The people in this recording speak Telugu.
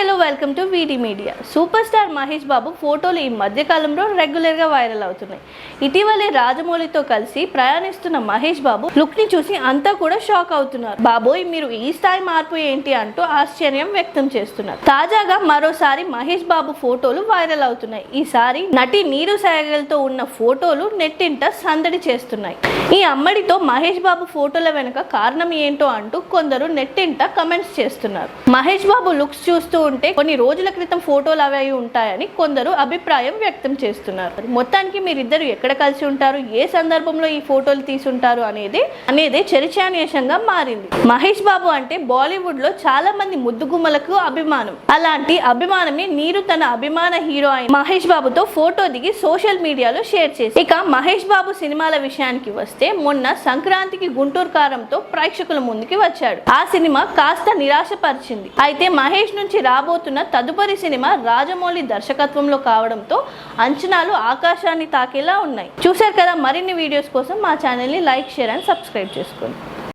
Hello welcome to Veedi media. Super star Mahesh Babu ఫోటోలు ఈ మధ్యకాలంలో రెగ్యులర్గా రెగ్యులర్గా వైరల్ అవుతున్నాయి. ఇటీవలే రాజమౌళితో కలిసి ప్రయాణిస్తున్న మహేష్ బాబు లుక్ని చూసి అంతా కూడా షాక్ అవుతున్నారు. బాబోయ్ మీరు ఈ స్థాయి మార్పు ఏంటి? అంటూ ఆశ్చర్యం వ్యక్తం చేస్తున్నారు. తాజాగా మరోసారి మహేష్ బాబు ఫోటోలు వైరల్ అవుతున్నాయి. ఈసారి నటి నీరు సాగల్తో ఉన్న ఫోటోలు నెట్టింట సందడి చేస్తున్నాయి. ఈ అమ్మడితో మహేష్ బాబు ఫోటోల వెనుక కారణం ఏంటో అంటూ కొందరు నెట్టింట కమెంట్స్ చేస్తున్నారు. మహేష్ బాబు లుక్స్ చూస్తూ చూసుకుంటే కొన్ని రోజుల క్రితం ఫోటోలు అవి అయి ఉంటాయని కొందరు అభిప్రాయం వ్యక్తం చేస్తున్నారు. మొత్తానికి మీరిద్దరు ఎక్కడ కలిసి ఉంటారు? ఏ సందర్భంలో ఈ ఫోటోలు తీసుంటారు అనేది అనేది చర్చానీయంగా మారింది. మహేష్ బాబు అంటే బాలీవుడ్లో చాలా మంది ముద్దుగుమ్మలకు అభిమానం. అలాంటి అభిమానమే నీరు తన అభిమాన హీరో అయిన మహేష్ బాబుతో ఫోటో దిగి సోషల్ మీడియాలో షేర్ చేసి ఇక మహేష్ బాబు సినిమాల విషయానికి వస్తే మొన్న సంక్రాంతికి గుంటూరు కారంతో ప్రేక్షకుల ముందుకి వచ్చాడు. ఆ సినిమా కాస్త నిరాశపరిచింది. అయితే మహేష్ నుంచి రాబోతున్న తదుపరి సినిమా రాజమౌళి దర్శకత్వంలో కావడంతో అంచనాలు ఆకాశాన్ని తాకేలా ఉన్నాయి. చూశారు కదా మరిన్ని వీడియోస్ కోసం మా ఛానల్ని లైక్ షేర్ అండ్ సబ్స్క్రైబ్ చేసుకోండి.